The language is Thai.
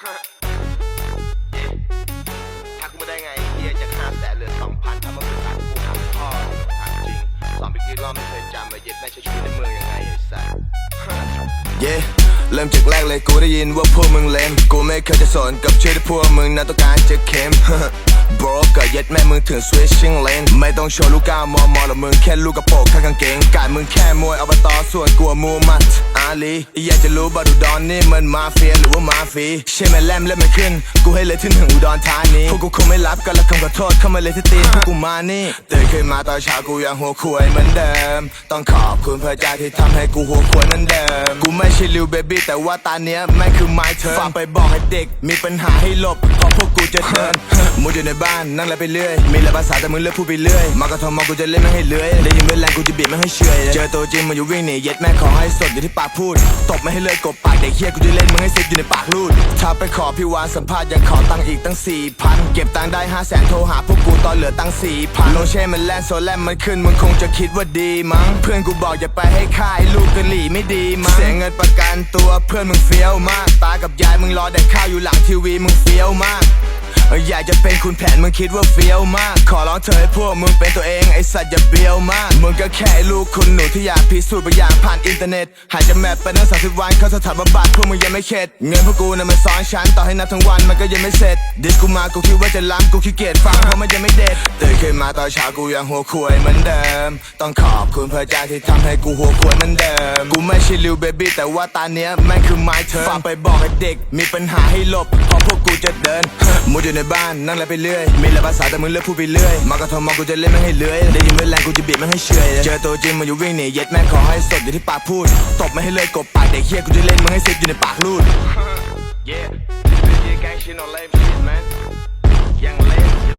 ทักมาได้ไงเฮียจะห้าแสนเหลือสองพันทำมาเป็นการกูทำพ่อถามจริงสอนไปกี่รอบไม่เคยจำมาเย็ดแม่ใช้ชีวิตในเมืองยังไงไอ้สัส เย่เริ่มจากแรกเลยกูได้ยินว่าพวกมึงเลนกูไม่เคย สนกับชื่อที่พวกมึงนั้นต้องการจะเข้ม Bro ก็เย็ดแม่มึงถึง switching lane ไม่ต้องโชว์ลูกก้าวมอมอหรอกมึงแค่ลูกกระโปรงข้างกางเกงกายมึงแค่มวยอบตส่วนกลัวมูมัดอาลีอยากจะรู้บาดูดอนนี่มันมาเฟียหรือว่ามาฟีใช่ไหมแลมเล่นไม่ขึ้น กูให้เลยที่ถึงอุดรธานีพวกกูคงไม่รับกันและคำขอโทษเข้ามาเลยที่ตีนพวกกูมานี่ตื่นขึ้นมาตอนเช้ากูยังหัวควยเหมือนเดิม ต้องขอบคุณพระเจ้าที่ทำให้กูหัวควยเหมือนเดิมกูไม่ใช่ลิวเบบี้แต่ว่าตาเนี้ยแม่งคือไมเธอฝากไปบอกให้เด็กมีปัญหาให้หลบเพราะพวกกูจะเดิน มุดอยู่ในบ้านนั่งแล้วไปเรื่อย มีหลายภาษาแต่มึงเลือกพูดไปเรื่อย มากระทอมมากูจะเล่นไม่ให้เลื้อยได้ยินเวลากูจะบีบไม่ให้เฉอยเจอตัวจริงมันอยู่วิ่งหนีเย็ดแม่ขอให้สดอยู่ที่ปากพูด ตบไม่ให้เลยกบปากเด็กเฮียกูจะเล่นมึงให้ซิดอยู่ในปากรูดถ้าไปขอพี่วานสัมภาษณ์ยังขอตังค์อีกตั้งสี่พันเก็บตังค์ได้ห้าแสนโทรหาพวกกูตอนเหลือตังค์สี่พันโลเช่มันแลนโซแลมมันขึ้นมึงคงจะคิดว่าดีมั้งเพื่อนกูบอกอย่าไปให้ค่ายลูกกะหลี่ไม่ดีมั้งเสียเงินประกันตัวเพื่อนมึงเฟี้ยวมาก ตากับยายมึงรอแดกข้าวอยู่หลังทีวีมึงเฟี้ยวมากากจะเป็นคุณแผนมึงคิดว่าเฟี้ยวมาก ขอร้องเธอให้พวกมึงเป็นตัวเองไอสัตว์อย่าเบี้ยวมาก มึงก็แค่ลูกคุณหนูที่อยากพิสูจน์บางอย่างผ่านอินเทอร์เน็ต หายจะแมปไปตั้งสามสิบวันเข้าสถานบำบัดพวกมึงยังไม่เข็ด เงินพวกกูน่ะมันซ้อนชั้นต่อให้นับทั้งวันมันก็ยังไม่เสร็จ ดิสกูมากูคิดว่าจะล้ำกูขี้เกียจฟังเพราะมันยังไม่เด็ด ตื่นขึ้นมาตอนเช้ากูยังหัวควยเหมือนเดิม ต้องขอบคุณพระเจ้าที่ทำให้กูหัวควยเหมือนเดิม กูไม่ใช่ลิวเบบี้แต่ว่าตาเนี้ยแม่งคือไมเธอฝากไปบอกให้เด็กมีปัญหาให้หลบเพราะพวกกูจะเดินมุดอยู่ในบ้านนั่งแล้วไปเรื่อย มีหลายภาษาแต่มึงเลือกพูดไปเรื่อย มากระทอมากูจะเล่นไม่ให้เลื้อยได้ยินเวลากูจะบีบไม่ให้เฉอยเจอตัวจริงมันอยู่วิ่งหนีเย็ดแม่ขอให้สดอยู่ที่ปากพูด ตบไม่ให้เลยกบปากเด็กเฮียกูจะเล่นมึงให้ซิดอยู่ในปากลูด Yeah, this is gang shit, no lame shit, man.